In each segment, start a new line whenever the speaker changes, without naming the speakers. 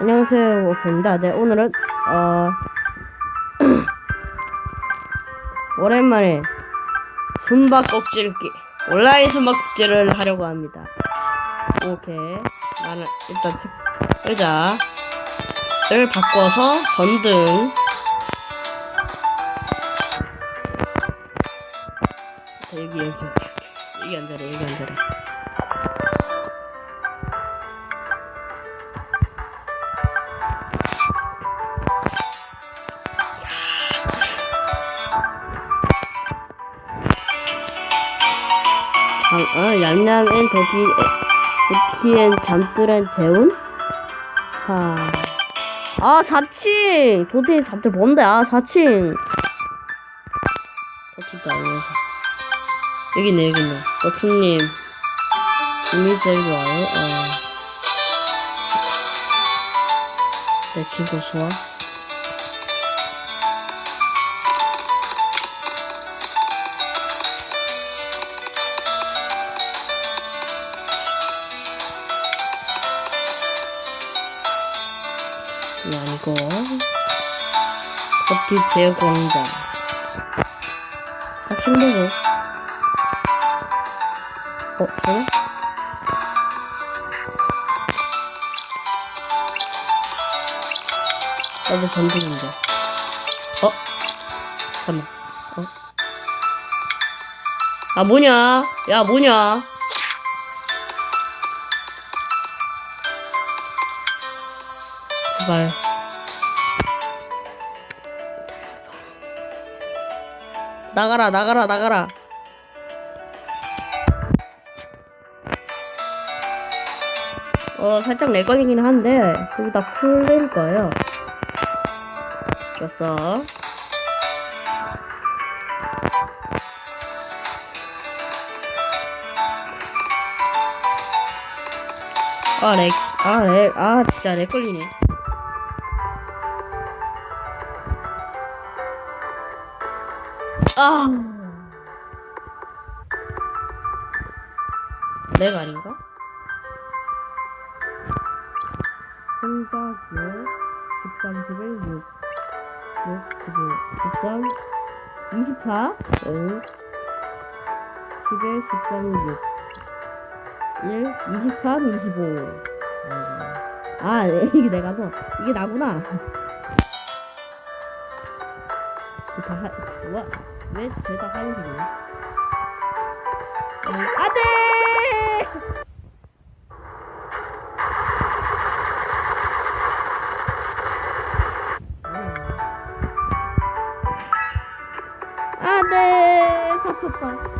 안녕하세요, 워프입니다. 네, 오늘은, 어, 오랜만에 숨바꼭질기, 온라인 숨바꼭질을 하려고 합니다. 오케이. 나는 일단 책- 의자를 바꿔서 전등. 자, 여기, 여기, 여기. 여기 앉아라, 여기 앉아라. 어, 얌얌엔 도티, 도티엔 잠들은 재운? 하. 아, 4층! 도티 잠들 뭔데? 아, 4층! 4층도 아니어서. 여기 있네, 여기 있네. 도티님. 이미 제일 좋아요. 어. 내 친구 수아. 아니고 커피 제공장 아 힘들어 어? 저래? 나도 전등인데 어? 잠깐만 어? 아 뭐냐 야 뭐냐 제발 나가라 나가라 나가라. 어 살짝 내 걸리긴 한데 그게 다 풀릴 거예요. 꼈어. 아 렉 아 렉 아 진짜 렉 걸리네 아. 내가 아닌가? 생각에 13, 11, 6, 6, 11, 13, 24, 응. 11, 13, 6, 1, 23, 25. 아, 이게 내가 너, 이게 나구나. 다 하, 와, 왜 죄다 하얀색이야? 어, 안 돼! 안 돼! 잡혔다.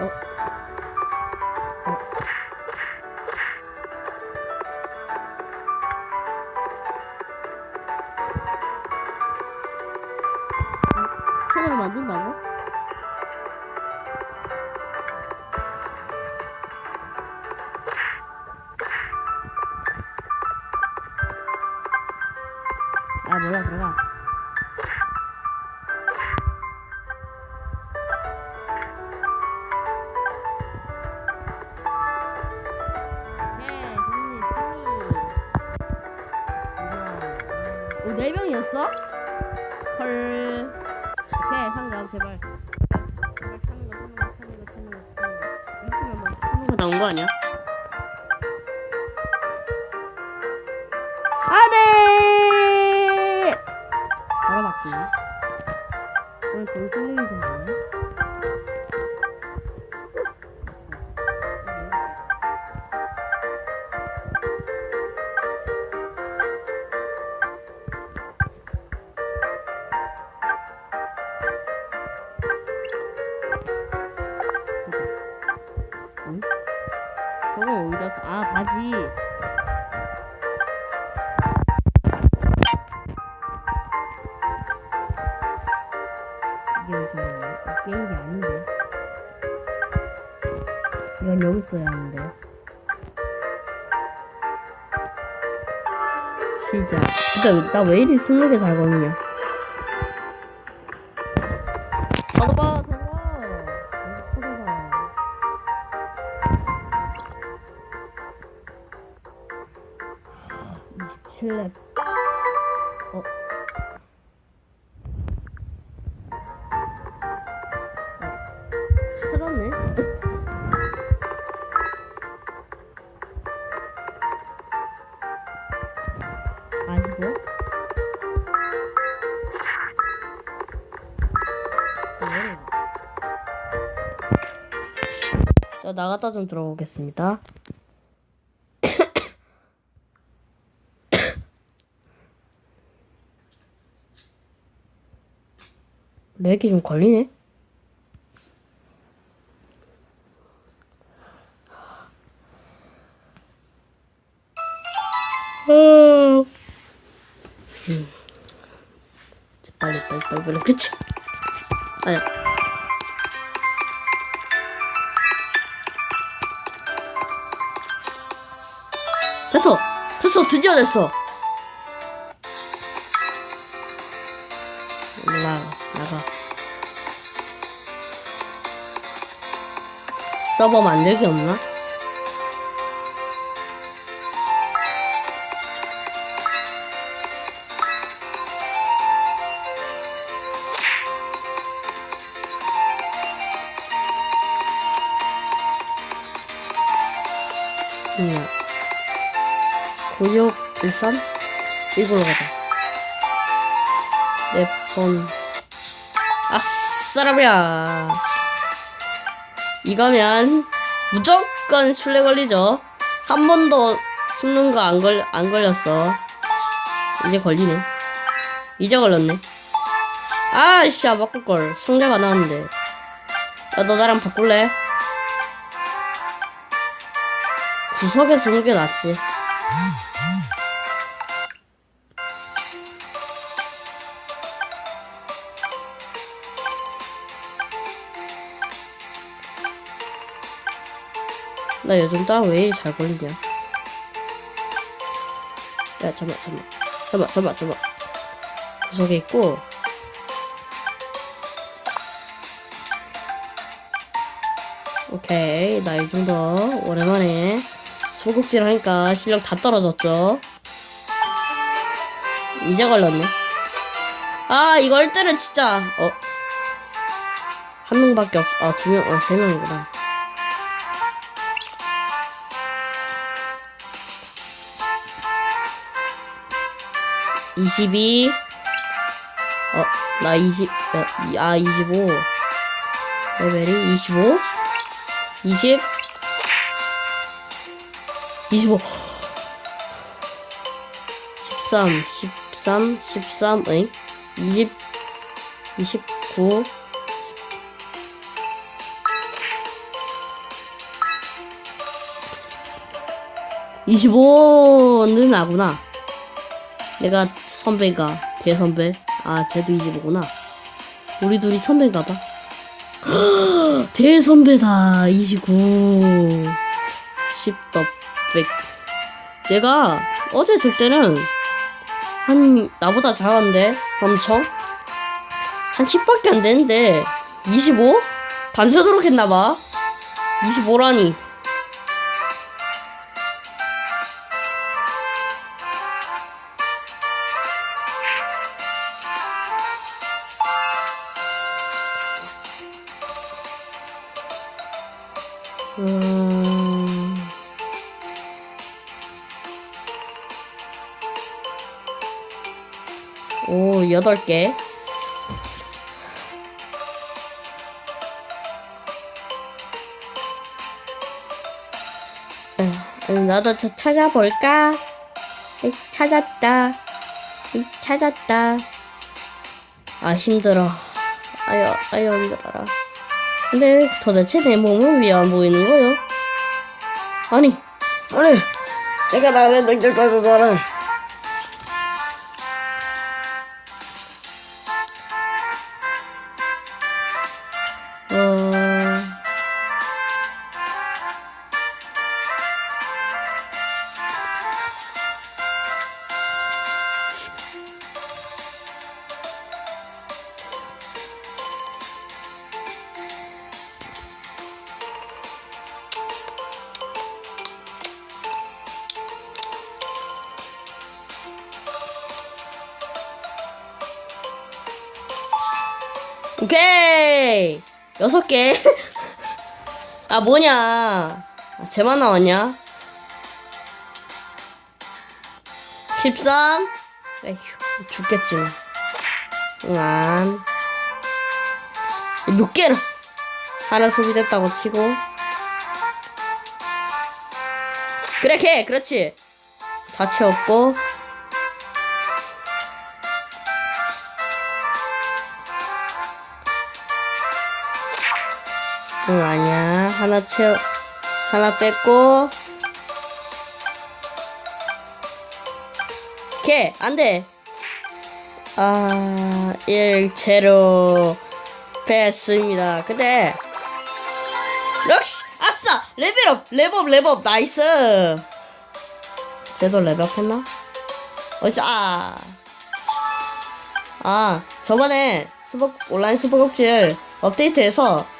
어? 바뀌 오늘 돈쓸 일이 좀 많네 똥 어디다 써? 아 바지 진짜 나 왜 이리 20개 살거든요? 찾아봐 찾아봐. 어디 찾아봐 칠렙 나갔다 좀 들어오겠습니다 렉이 좀 걸리네. 음. 빨리 빨리 빨리 빨리 그치? 됐어 드디어 됐어. 나가 나가 서버 만들기 없나? 9613? 이걸로 가자. 내 폰. 아싸라비야. 이거면 무조건 술래 걸리죠. 한 번도 숨는 거 안 걸, 안 걸렸어. 이제 걸리네. 이제 걸렸네. 아이씨, 아, 바꿀걸. 성자가 나왔는데. 야, 너 나랑 바꿀래? 구석에 숨는 게 낫지. 나 요즘 따라 왜 이리 잘 걸리냐? 야, 잠만, 잠만. 잠만, 잠만, 잠만. 구석에 있고. 오케이. 나 이 정도. 오랜만에 소극질 하니까 실력 다 떨어졌죠? 이제 걸렸네. 아, 이걸 때는 진짜, 어. 한 명밖에 없, 아, 두 명, 어, 세 명이구나. 이십이. 어, 나 이십 어, 이- 아, 이십오. 레벨이 이십오? 이십? 이십오. 십삼 십삼 십삼 응? 이십 이십구. 이십오는 나구나. 내가 선배가? 대선배? 아 쟤도 25구나. 우리 둘이 선배인가 봐. 대선배다 29 10더 100 내가 어제 쓸 때는 한 나보다 잘하는데 엄청? 한 10밖에 안 되는데 25? 밤새도록 했나봐. 25라니 오, 여덟 개. 나도 저 찾아볼까? 이, 찾았다. 이, 찾았다. 아, 힘들어. 아유, 아유, 힘들어라. 근데 도대체 내 몸은 왜 안 보이는 거요? 아니
아니, 내가 나를 능력자도 너
오케이 여섯 개. 아 뭐냐? 아, 쟤만 나왔냐? 13 에휴 죽겠지 뭐. 응안 몇 개나 하나 소비됐다고 치고 그래 걔 그렇지 다 채웠고 하나 채워 하나 뺐고. 걔 안돼. 아 일체로 뺐습니다. 근데 역시 아싸! 레벨업 레벨업 레벨업 나이스! 쟤도 레벨업 했나? 어찌 아. 아, 저번에 수복, 온라인 수복업질 업데이트해서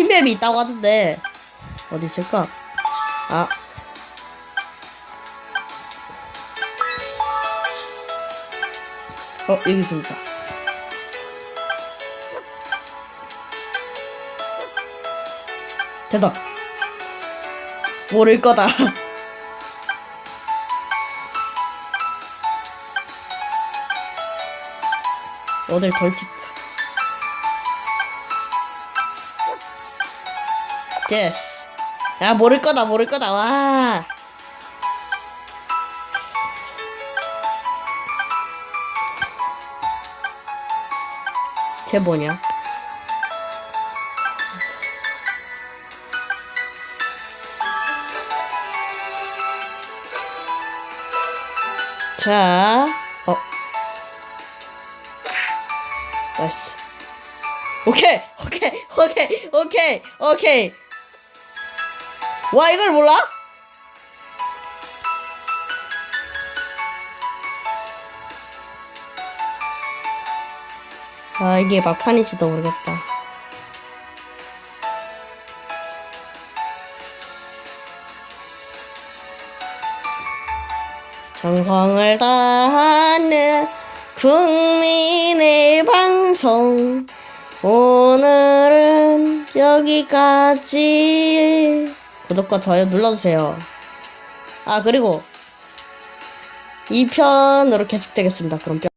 신맵이 있다고 하던데, 어디 있을까? 아. 어, 여기 있습니다. 대박. 모를 거다. 오늘 덜 팁. 됐어. 야, 모를 거다, 모를 거다, 와. 걔 뭐냐? 자, 어. 나이스. 오케이, 오케이, 오케이, 오케이, 오케이. 와, 이걸 몰라? 아, 이게 막판인지도 모르겠다. 정성을 다하는 국민의 방송. 오늘은 여기까지. 구독과 좋아요 눌러주세요. 아, 그리고 2편으로 계속되겠습니다. 그럼 뿅.